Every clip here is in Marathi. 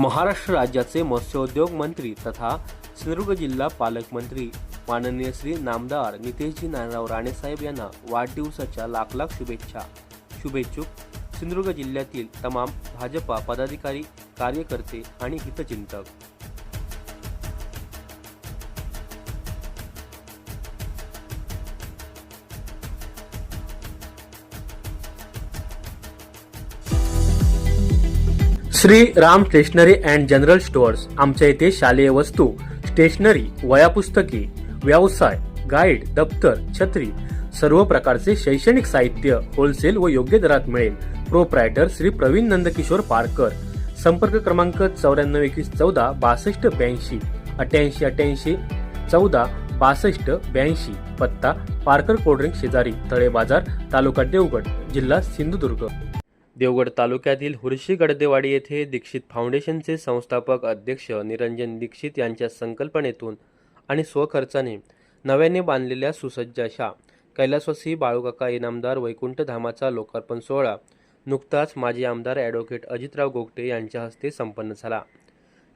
महाराष्ट्र राज्याचे मत्स्योद्योग मंत्री तथा सिंधुदुर्ग जिल्हा पालकमंत्री माननीय श्री नामदार नितेशजी नारायणराव राणेसाहेब यांना वाढदिवसाच्या लाख लाख शुभेच्छा. शुभेच्छुक सिंधुदुर्ग जिल्ह्यातील तमाम भाजपा पदाधिकारी कार्यकर्ते आणि हितचिंतक. Shri Ram stationery and general stores आमच्या इथे शालेय वस्तू स्टेशनरी वयापुस्तके व्यवसाय गाईड दप्तर छत्री सर्व प्रकारचे शैक्षणिक साहित्य होलसेल व योग्य दरात मिळेल. प्रोप्रायटर श्री प्रवीण नंदकिशोर पारकर. संपर्क क्रमांक चौऱ्याण्णव एकवीस चौदा बासष्ट ब्याऐंशी अठ्याऐंशी अठ्याऐंशी चौदा बासष्ट ब्याऐंशी. पत्ता पारकर कोल्ड्रिंक शेजारी तळे बाजार तालुका देवगड जिल्हा सिंधुदुर्ग. देवगड तालुक्यातील हुर्शी गडदेवाडी येथे दीक्षित फाउंडेशनचे संस्थापक अध्यक्ष निरंजन दीक्षित यांच्या संकल्पनेतून आणि स्वखर्चाने नव्याने बांधलेल्या सुसज्ज अशा कैलासवासी बाळूकाका इनामदार वैकुंठ धामाचा लोकार्पण सोहळा नुकताच माजी आमदार ॲडव्होकेट अजितराव गोगटे यांच्या हस्ते संपन्न झाला.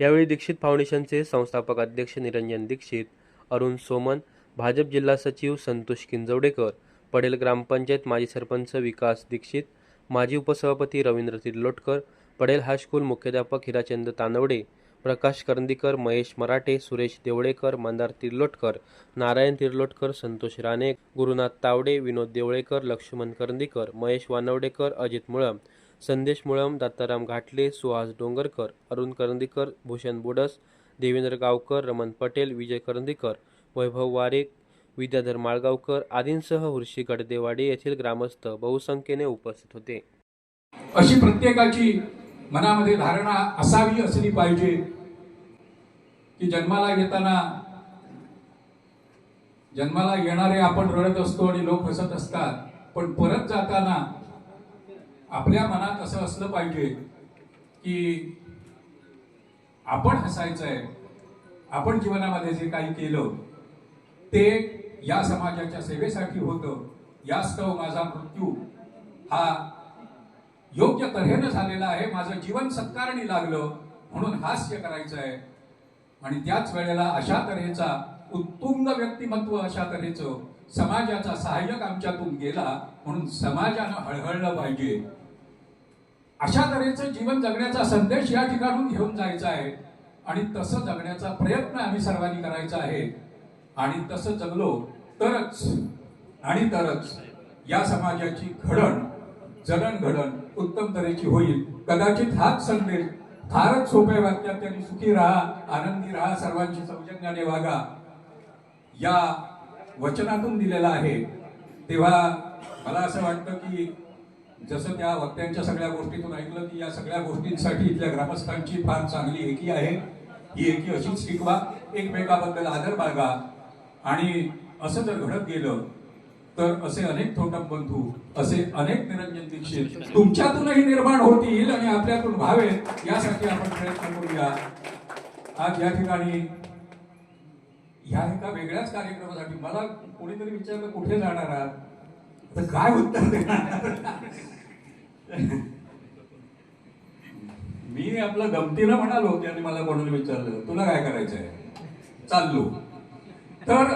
यावेळी दीक्षित फाउंडेशनचे संस्थापक अध्यक्ष निरंजन दीक्षित अरुण सोमन भाजप जिल्हा सचिव संतोष किंजवडेकर पडेल ग्रामपंचायत माजी सरपंच विकास दीक्षित माजी उपसभापती रवींद्र तिर्लोटकर पडेल हायस्कूल मुख्याध्यापक हिराचंद तानवडे प्रकाश करंदीकर महेश मराठे सुरेश देवळेकर मंदार तिर्लोटकर नारायण तिर्लोटकर संतोष राणे गुरुनाथ तावडे विनोद देवळेकर लक्ष्मण करंदीकर महेश वानवडेकर अजित मुळम संदेश मुळम दत्ताराम घाटले सुहास डोंगरकर अरुण करंदीकर भूषण बुडस देवेंद्र गावकर रमण पटेल विजय करंदीकर वैभव वारे विद्याधर माळगावकर आदींसह हृषी गडदेवाडी येथील ग्रामस्थ बहुसंख्येने उपस्थित होते. अशी प्रत्येकाची मनामध्ये धारणा असावी असली पाहिजे की जन्माला येताना जन्माला येणारे आपण रडत असतो आणि लोक हसत असतात पण परत जाताना आपल्या मनात असं असलं पाहिजे की आपण हसायचं आहे आपण जीवनामध्ये जे काही केलं ते या समाजाच्या सेवेसाठी होतं. यास्तव माझा मृत्यू हा योग्य तऱ्हेनं झालेला आहे. माझं जीवन सत्कारणी लागलं म्हणून हास्य करायचं आहे आणि त्याच वेळेला अशा तऱ्हेचा उत्तुंग व्यक्तिमत्व अशा तऱ्हेचं समाजाचा सहाय्यक आमच्यातून गेला म्हणून समाजानं हळहळलं पाहिजे. अशा तऱ्हेचं जीवन जगण्याचा संदेश या ठिकाणून घेऊन जायचा आहे. आणि तसं जगण्याचा प्रयत्न आम्ही सर्वांनी करायचा आहे. आणि तसं जगलो तरच आणि तरच या समाजाची घडण जडणघडण उत्तम तऱ्हेची होईल. कदाचित हाच संदेश फारच सोप्या वाक्यात त्यांनी सुखी राहा आनंदी राहा सर्वांची सौजन्याने वागा. या वचनातून दिलेला आहे. तेव्हा मला असं वाटतं की जसं त्या वक्त्यांच्या सगळ्या गोष्टीतून ऐकलं की या सगळ्या गोष्टींसाठी इथल्या ग्रामस्थांची फार चांगली एकी आहे. ही एकी अशीच शिकवा. एकमेकाबद्दल आदर बाळगा. आणि असं जर घडत गेलं तर असे अनेक थोटम बंधू असे अनेक निरंजन दीक्षित तुमच्यातूनही निर्माण होतील आणि आपल्यातून व्हावेत यासाठी आपण प्रयत्न करूया. आज या ठिकाणी ह्या एका वेगळ्याच कार्यक्रमासाठी मला कोणीतरी विचारलं कुठे जाणार आहात? तर काय उत्तर देणार? मी आपलं गमतीनं म्हणालो त्याने मला कोणाला विचारलं तुला काय करायचंय? चाललो. तर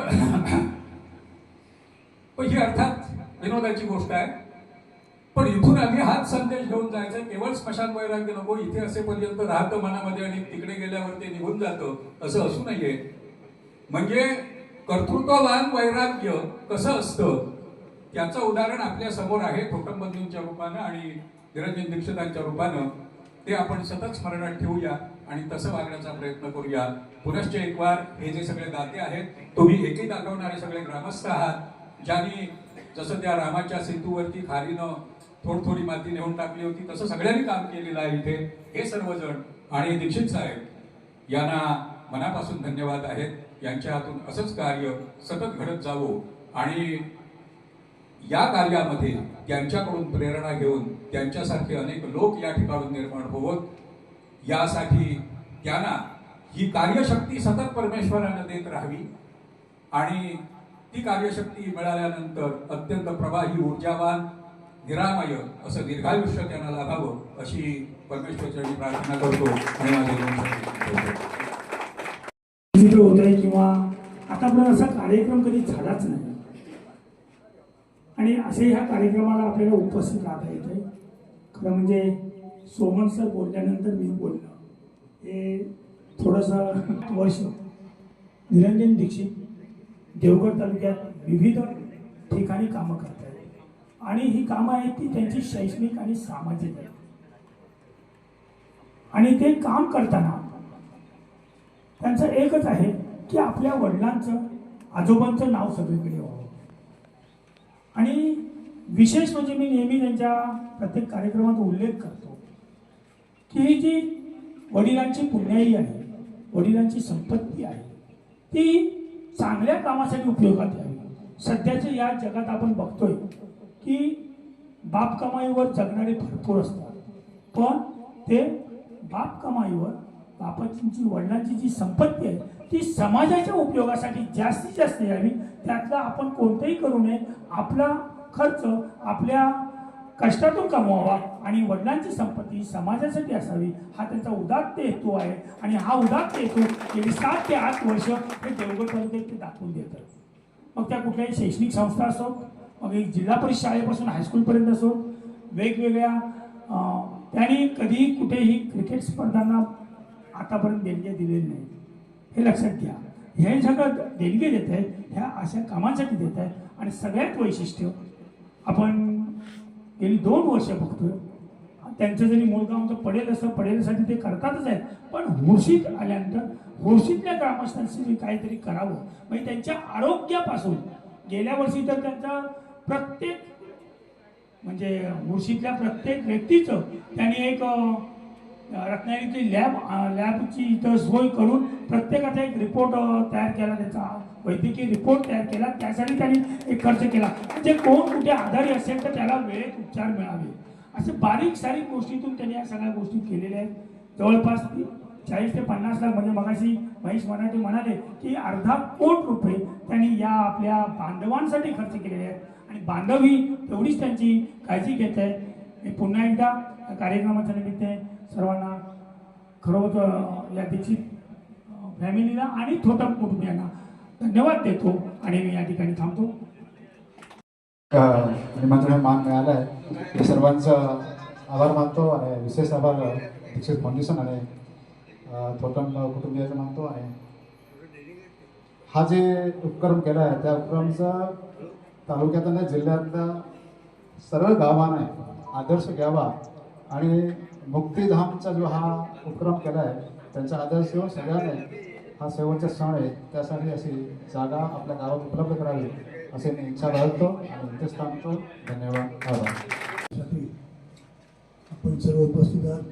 पण ही अर्थात विनोदाची गोष्ट आहे. पण इथून आम्ही हाच संदेश घेऊन जायचा केवळ स्मशान वैराग्य नको इथे असेपर्यंत राहतं मनामध्ये आणि तिकडे गेल्यावर ते निघून जातं असं असू नये. म्हणजे कर्तृत्ववान वैराग्य कसं असतं त्याचं उदाहरण आपल्यासमोर आहे थोटंबंधूंच्या रूपानं आणि निरंजन दीक्षितांच्या रूपानं. ते आपण सतत स्मरणात ठेवूया आणि तसं वागण्याचा प्रयत्न करूया. पुनश्च एक वार हे जे सगळे दाते आहेत तुम्ही एकी दाखवणारे सगळे ग्रामस्थ आहात ज्यांनी जसं त्या रामाच्या सेतूवरती खारीनं थोडी थोडी माती नेऊन टाकली होती तसं सगळ्यांनी काम केलेलं आहे इथे हे सर्वजण आणि दीक्षित साहेब यांना मनापासून धन्यवाद आहेत. यांच्या हातून असंच कार्य सतत घडत जावो आणि या कार्यामध्ये त्यांच्याकडून प्रेरणा घेऊन त्यांच्यासारखे अनेक लोक या ठिकाणून निर्माण होवत. यासाठी त्यांना ही कार्यशक्ती सतत परमेश्वरानं देत राहावी. आणि ती कार्यशक्ती मिळाल्यानंतर अत्यंत प्रवाही ऊर्जावान निरामय असं दीर्घायुष्य त्यांना लाभावं अशी परमेश्वरचरणी प्रार्थना करतो. आणि मित्र होत आहे किंवा आतापर्यंत असा कार्यक्रम कधी झालाच नाही. आणि असे ह्या कार्यक्रमाला आपल्याला उपस्थित राहता येतं आहे. खरं म्हणजे सोमन सर बोलल्यानंतर मी बोललो. हे थोडंसं वर्ष निरंजन दीक्षित देवगड तालुक्यात विविध ठिकाणी कामं करत आहेत. आणि ही कामं आहेत ती त्यांची शैक्षणिक आणि सामाजिक आहेत. आणि ते काम करताना त्यांचं एकच आहे की आपल्या वडिलांचं आजोबांचं नाव सगळीकडे व्हावं आणि विशेष म्हणजे मी नेहमी त्यांच्या प्रत्येक कार्यक्रमात उल्लेख करतो की ही जी वडिलांची पुण्याई आहे वडिलांची संपत्ती आहे ती चांगल्या कामासाठी उपयोगात यावी सध्याच्या या जगात आपण बघतोय की बाप कमाईवर जगणारे भरपूर असतात. पण ते बाप कमाईवर बापाची जी वडिलांची जी संपत्ती आहे ती समाजाच्या उपयोगासाठी जास्तीत जास्त यावी त्यातला आपण कोणतंही करू नये. आपला खर्च आपल्या कष्टातून कमवावा आणि वडिलांची संपत्ती समाजासाठी असावी. हा त्यांचा उदात्त हेतू आहे आणि हा उदात्त हेतू गेली सात ते आठ वर्ष हे देवगडपर्यंत ते दाखवून देतात मग त्या कुठल्याही शैक्षणिक संस्था असो मग एक जिल्हा परिषद शाळेपासून हायस्कूलपर्यंत असो वेगवेगळ्या त्यांनी कधी कुठेही क्रिकेट स्पर्धांना आतापर्यंत देणग्या दिलेल्या नाही हे लक्षात घ्या. हे सगळं देणगे देत आहेत ह्या अशा कामासाठी देत आहेत. आणि सगळ्यात वैशिष्ट्य आपण गेली दोन वर्ष बघतोय. त्यांचं जरी मूळ गाव पडेल असं पडेलसाठी ते करतातच आहेत. पण हुर्शीत आल्यानंतर होशीतल्या ग्रामस्थांशी काहीतरी करावं. म्हणजे त्यांच्या आरोग्यापासून गेल्या वर्षी तर त्यांचा प्रत्येक म्हणजे मुळशीतल्या प्रत्येक व्यक्तीचं त्यांनी एक रत्नागिरीतली लॅब लॅबची इथं सोय करून प्रत्येकाचा एक रिपोर्ट तयार केला त्याचा वैद्यकीय रिपोर्ट तयार केला. त्यासाठी त्यांनी एक खर्च केला. म्हणजे कोण कुठे आधारी असेल तर त्याला वेळेत उपचार मिळावे. असे बारीक सारीक गोष्टीतून त्यांनी या सगळ्या गोष्टी केलेल्या आहेत. जवळपास चाळीस ते पन्नास लाख म्हणजे मगाशी महेश मराठे म्हणाले की अर्धा कोट रुपये त्यांनी या आपल्या बांधवांसाठी खर्च केलेले आहेत. आणि बांधव ही तेवढीच त्यांची काळजी घेत आहे मी पुन्हा एकदा कार्यक्रमाच्या निमित्त सर्वांना खरोखर या दीक्षित फॅमिलीला आणि थोटम कुटुंबियांना धन्यवाद देतो आणि मी या ठिकाणी थांबतो. निमंत्रण मान मिळालं आहे मी सर्वांचं आभार मानतो आणि विशेष आभार दीक्षित फाउंडेशन आणि थोटम कुटुंबियाचं मानतो आणि हा जे उपक्रम केला आहे त्या उपक्रमचा तालुक्यातल्या जिल्ह्यातल्या सर्व गावाने आदर्श घ्यावा आणि मुक्तीधामचा जो हा उपक्रम केला आहे त्यांचा आदर्श घेऊन सगळ्यांनी हा शेवटचा सण आहे. त्यासाठी अशी जागा आपल्या गावात उपलब्ध करावी असे मी इच्छा बाळगतो आणि इथेच थांबतो. धन्यवाद. आभार. आपण सर्व उपस्थित आहात.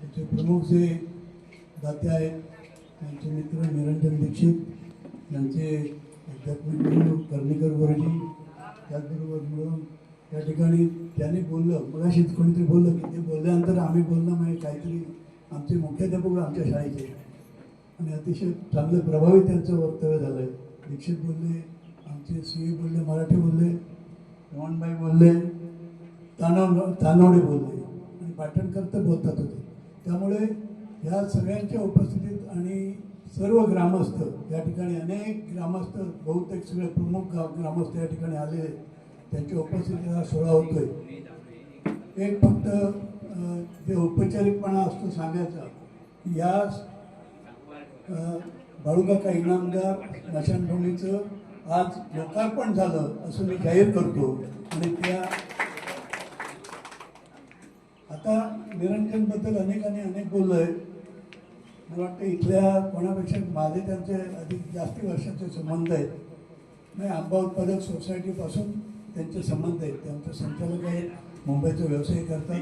त्यांचे प्रमुख जे दाते आहेत त्यांचे मित्र निरंजन दीक्षित यांचे आध्यात्मिक गुरु कर्णिकर गुरुजी त्याचबरोबर मिळून या ठिकाणी त्याने बोललं मगाशी कोणीतरी बोललं की ते बोलल्यानंतर आम्ही बोलणं म्हणजे काहीतरी आमचे मुख्याध्यापक आमच्या शाळेचे. आणि अतिशय चांगलं प्रभावी त्यांचं वक्तव्य झालं आहे दीक्षित बोलले आमचे सी बोलले मराठी बोलले रमणबाई बोलले तानव तानवडे बोलले. आणि पाटणकर तर बोलतात होते. त्यामुळे ह्या सगळ्यांच्या उपस्थितीत आणि सर्व ग्रामस्थ या ठिकाणी अनेक ग्रामस्थ बहुतेक सगळे प्रमुख ग्रामस्थ या ठिकाणी आलेले आहेत. त्यांच्या उपस्थितीत हा सोहळा होतोय. एक फक्त जे औपचारिकपणा असतो सांगायचा की या बाळुकाका बाळूकाका इनामदार स्मशानभूमीचं आज लोकार्पण झालं असं मी जाहीर करतो. आणि त्या आता निरंजनबद्दल अनेकांनी अनेक बोललोय. मला वाटतं इथल्या कोणापेक्षा माझे त्यांचे अधिक जास्ती वर्षाचे संबंध आहेत. नाही आंबा उत्पादक सोसायटीपासून त्यांचे संबंध आहेत. त्यांचे संचालक आहेत. मुंबईचा व्यवसाय करतात.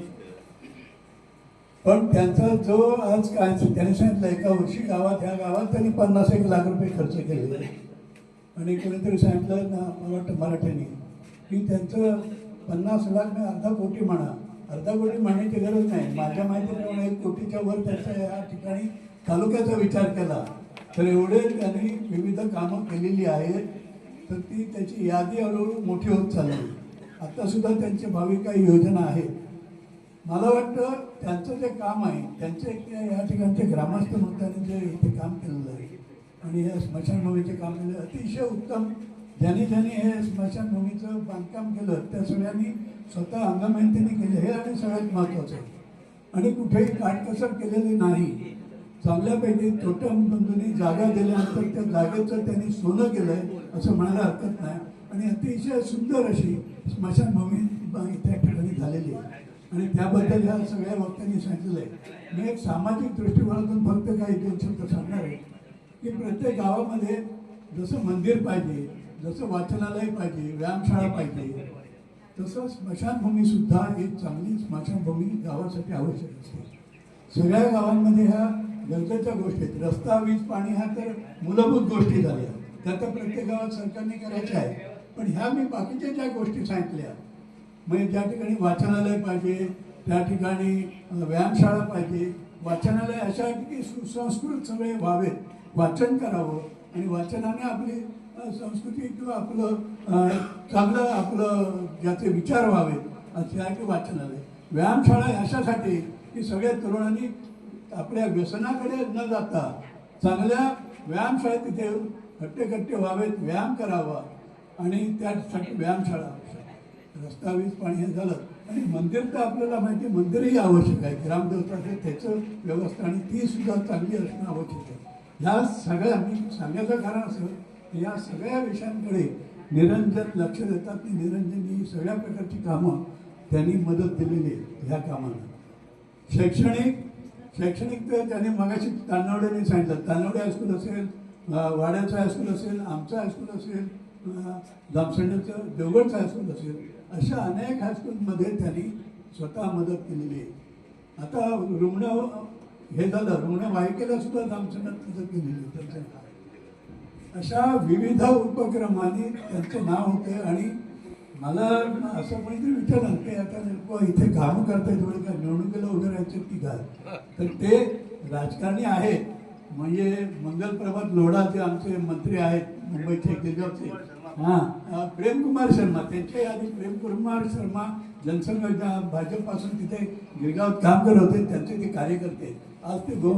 पण त्यांचा जो आज काय त्यांनी सांगितलं एका वर्षी गावात ह्या गावात त्यांनी पन्नास एक लाख रुपये खर्च केले. आणि कोणीतरी सांगितलं ना मला वाटतं मराठ्याने. की त्यांचं पन्नास लाख नाही अर्धा कोटी म्हणा. अर्धा कोटी म्हणण्याची गरज नाही. माझ्या माहितीप्रमाणे एक कोटीच्या वर त्याच्या या ठिकाणी तालुक्याचा विचार केला. तर एवढे त्यांनी विविध कामं केलेली आहेत. तर ती त्याची यादी हळूहळू मोठी होत चालली. आत्तासुद्धा त्यांचे त्यांच्या भावी काही योजना आहेत. मला वाटतं त्यांचं जे काम आहे त्यांचे ते या ठिकाणचे ग्रामस्थ मंत्र्यांनी जे इथे काम केलेलं आहे. आणि या स्मशानभूमीचे काम केलं अतिशय उत्तम. ज्यांनी ज्यांनी हे स्मशानभूमीचं बांधकाम केलं त्या सगळ्यांनी स्वतः अंगमेहनतीने केले. हे आणि सगळ्यात महत्त्वाचं. आहे आणि कुठेही काटकसर केलेली नाही. चांगल्यापैकी तोटम बंधूंनी जागा दिल्यानंतर त्या जागेचं त्यांनी सोनं केलंय. असं म्हणायला हरकत नाही. आणि अतिशय सुंदर अशी स्मशानभूमी इथे ठिकाणी झालेली आहे. आणि त्याबद्दल ह्या सगळ्या वक्त्यांनी सांगितलं आहे. मी एक सामाजिक दृष्टिकोनातून फक्त काही दोन शब्द सांगणार आहे. की प्रत्येक गावामध्ये जसं मंदिर पाहिजे जसं वाचनालय पाहिजे व्यायामशाळा पाहिजे तसं स्मशानभूमीसुद्धा एक चांगली स्मशानभूमी गावासाठी आवश्यक असते. सगळ्या गावांमध्ये ह्या गरजेच्या गोष्टी आहेत. रस्ता वीज पाणी ह्या तर मूलभूत गोष्टी झाल्या. त्या तर प्रत्येक गावात सरकारने करायच्या आहे. पण ह्या मी बाकीच्या ज्या गोष्टी सांगितल्या म्हणजे ज्या ठिकाणी वाचनालय पाहिजे त्या ठिकाणी व्यायामशाळा पाहिजे वाचनालय अशा की सुसंस्कृत सगळे व्हावेत वाचन करावं आणि वाचनाने आपली संस्कृती किंवा आपलं चांगलं आपलं ज्याचे विचार व्हावेत असे आहे की वाचनालय. व्यायामशाळा अशासाठी की सगळ्या तरुणांनी आपल्या व्यसनाकडे न जाता चांगल्या व्यायामशाळेत तिथे कट्टे कट्टे व्हावेत व्यायाम करावा आणि त्यासाठी व्यायामशाळा आवश्यक रस्ता वीज पाणी हे झालं. आणि मंदिर तर आपल्याला माहिती आहे, मंदिरही आवश्यक आहे. ग्रामदेवताचं त्याचं व्यवस्था आणि ती सुद्धा चांगली असणं आवश्यक आहे. ह्या सगळ्या मी सांगायचं कारण असं की या सगळ्या विषयांकडे निरंजन लक्ष देतात की निरंजन ही सगळ्या प्रकारची कामं त्यांनी मदत दिलेली आहे ह्या कामांना. शैक्षणिक शैक्षणिक तर त्याने मगाशी तानावड्याने सांगितलं. तानावडे हायस्कूल असेल वाड्याचं हायस्कूल असेल आमचं हायस्कूल असेल जामसंडचं देवगडचं हायस्कूल असेल अशा अनेक हायस्कूलमध्ये त्यांनी स्वतः मदत केलेली आहे. आता रुग्ण हे झालं रुग्णवाहिकेला सुद्धा जामसंड्यात मदत केलेली आहे अशा विविध उपक्रमांनी त्यांचं नाव होते आणि मला असं कोणीतरी विचारलं की आता नेमकं इथे काम करतायत थोडे काय निवडणुकीला उभे राहायचे की काय? तर ते राजकारणी आहेत. म्हणजे मंगलप्रभात लोढा जे आमचे मंत्री आहेत मुंबईचे गिरगावचे हां प्रेमकुमार शर्मा त्यांच्या आधी प्रेमकुमार शर्मा जनसंघ भाजपपासून तिथे गिरगावात काम करत होते त्यांचे ते कार्यकर्ते आज ते गो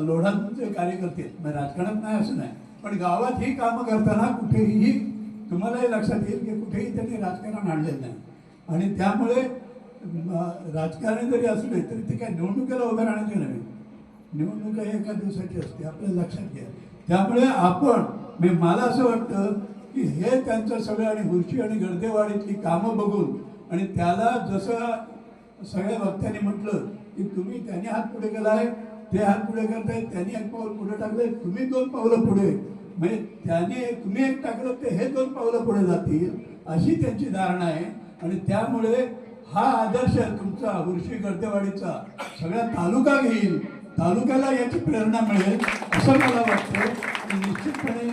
लोढांचे कार्यकर्ते आहेत. राजकारणात नाही असं नाही. पण गावात ही कामं करताना कुठेही तुम्हालाही लक्षात येईल की कुठेही त्यांनी राजकारण आणलेलं नाही. आणि त्यामुळे राजकारणी जरी असले तरी ते काय निवडणुकीला उभे राहण्याचे नव्हे. निवडणुका एका दिवसाची असते आपल्या लक्षात घ्या. त्यामुळे आपण मी मला असं वाटतं की हे त्यांचं सगळं आणि हुर्शी आणि गर्देवाडीतली कामं बघून आणि त्याला जसं सगळ्या वक्त्यांनी म्हटलं की तुम्ही त्यांनी हात पुढे केला आहे ते हात पुढे करतायत त्यांनी एक पाऊल पुढे टाकलंय तुम्ही दोन पावलं पुढे. म्हणजे त्याने तुम्ही एक टाकलं ते हे दोन पावलं पुढे जातील अशी त्यांची धारणा आहे. आणि त्यामुळे हा आदर्श तुमचा उर्शी गर्देवाडीचा सगळा तालुका घेईल. तालुक्याला याची प्रेरणा मिळेल असं मला वाटतं निश्चितपणे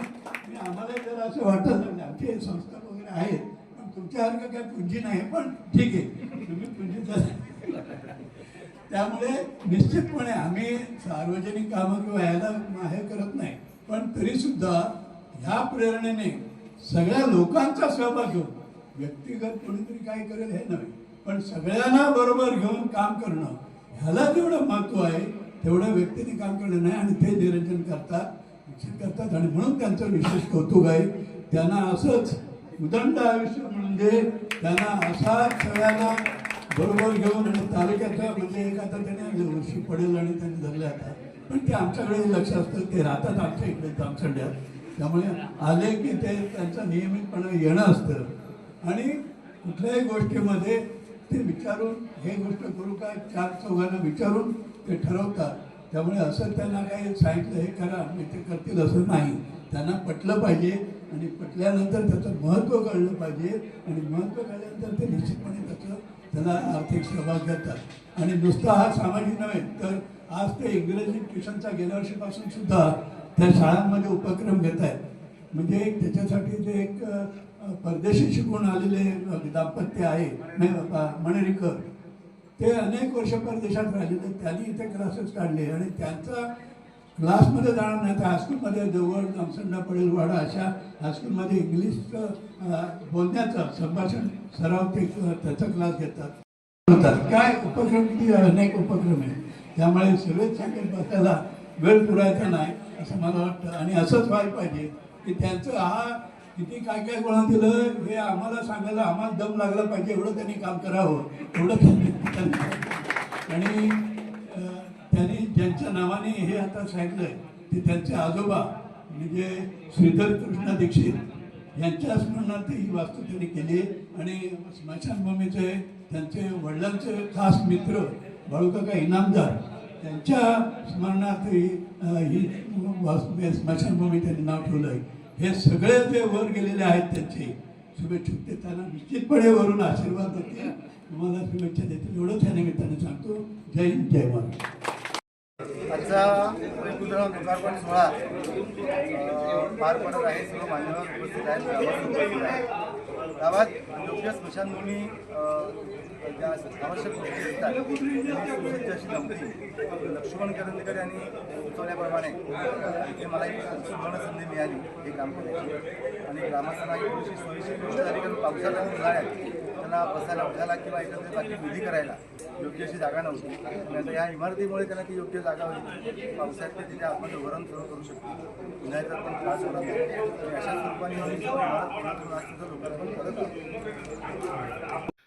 आम्हाला जर असं वाटत नाही आमचे संस्था वगैरे आहेत पण तुमच्यासारखं काय पुंजी नाही पण ठीक आहे. तुम्ही पुंजी त्यामुळे निश्चितपणे आम्ही सार्वजनिक कामं किंवा ह्याला हे करत नाही पण तरी सुद्धा ह्या प्रेरणेने सगळ्या लोकांचा सहभाग घेऊन व्यक्तिगत कोणीतरी काय करेल हे नव्हे पण सगळ्यांना बरोबर घेऊन काम करणं ह्याला जेवढं महत्त्व आहे. तेवढ्या व्यक्तीने काम करणं नाही आणि ते निरंजन करतात निश्चित करतात. आणि म्हणून त्यांचं विशेष कौतुक आहे. त्यांना असंच उदंड आयुष्य म्हणजे त्यांना असा सगळ्यांना बरोबर घेऊन आणि तालुक्याचा म्हणजे एक आता त्याने वर्षी पडेल आणि त्यांनी धरले आता. पण ते आमच्याकडे लक्ष असतं. ते राहतात आमच्या इकडे जामसंड्यात त्यामुळे आले की ते त्यांचं नियमितपणे येणं असतं. आणि कुठल्याही गोष्टीमध्ये ते विचारून हे गोष्ट करू काय चार चौघांना विचारून ते ठरवतात. त्यामुळे असं त्यांना काही सांगितलं हे करा मी ते करतील. असं नाही. त्यांना पटलं पाहिजे आणि पटल्यानंतर त्याचं महत्त्व कळलं पाहिजे आणि महत्त्व कळल्यानंतर ते निश्चितपणे त्याचं त्याला आर्थिक सहभाग घेतात आणि नुसता हा सामाजिक नव्हे तर आज ते इंग्रजी ट्युशनचा गेल्या वर्षीपासून सुद्धा त्या शाळांमध्ये उपक्रम घेत आहेत. म्हणजे एक त्याच्यासाठी जे एक परदेशी शिकून आलेले दाम्पत्य आहे नाही बाबा मणेरीकर. ते अनेक वर्ष परदेशात राहिले तर त्यांनी इथे क्लासेस काढले आणि त्यांचा क्लासमध्ये जाणार नाही तर हायस्कूलमध्ये जवळ जामसंडा पडेल वाडा अशा हायस्कूलमध्ये इंग्लिशचं बोलण्याचं बोलण्याचा संभाषण सराव ते त्याचा क्लास घेतात. होतात. काय उपक्रम किती अनेक उपक्रम आहे. त्यामुळे सगळेच सांगेल बसायला वेळ पुरायचा नाही असं मला वाटतं. आणि असंच व्हायला पाहिजे की त्यांचं हा किती काय काय गोळा दिलं हे आम्हाला सांगायला आम्हाला दम लागला पाहिजे एवढं त्यांनी काम करावं. एवढं त्यांनी आणि त्यांनी ज्यांच्या नावाने हे आता सांगितलंय ते त्यांचे आजोबा म्हणजे श्रीधर कृष्ण दीक्षित यांच्या स्मरणार्थ ही वास्तू त्यांनी केली. आणि स्मशानभूमीचे त्यांचे वडिलांचे खास मित्र बाळूकाका इनामदार त्यांच्या स्मरणार्थ ही ही वास्तू स्मशानभूमी त्यांनी नाव ठेवलं आहे हे सगळे जे वर गेलेले आहेत त्यांचे शुभेच्छुक ते निश्चितपणे वरून आशीर्वाद देते तुम्हाला शुभेच्छा देते एवढंच या निमित्ताने सांगतो. जय हिंद जय महाराष्ट्र. आजचा परिपूर्ण लोकार्पण सोहळा पार पडत आहे. सर्व मान्यवर उपस्थित आहेत गावात योग्य स्मशानभूमी ज्या आवश्यक गोष्टी असतात त्यांनी अशी नव्हती लक्ष्मण करंदीकर यांनी सुचवल्याप्रमाणे इथे मला एक सुवर्ण संधी मिळाली हे काम करायची आणि ग्रामस्थांना एक थोडीशी सोयीची गोष्ट झाली कारण पावसाला उन्हाळ्यात त्यांना बसायला उठायला किंवा एकंदरीत बाकी विधी करायला योग्य अशी जागा नव्हती आणि आता या इमारतीमुळे त्यांना ती योग्य जागा होती पावसाळ्यात तिथे आपण वरण सुरू करू शकतो? उन्हाळ्याचा पण त्रास होणार नाही आणि अशा स्वरूपाने इमारत लोकांना करत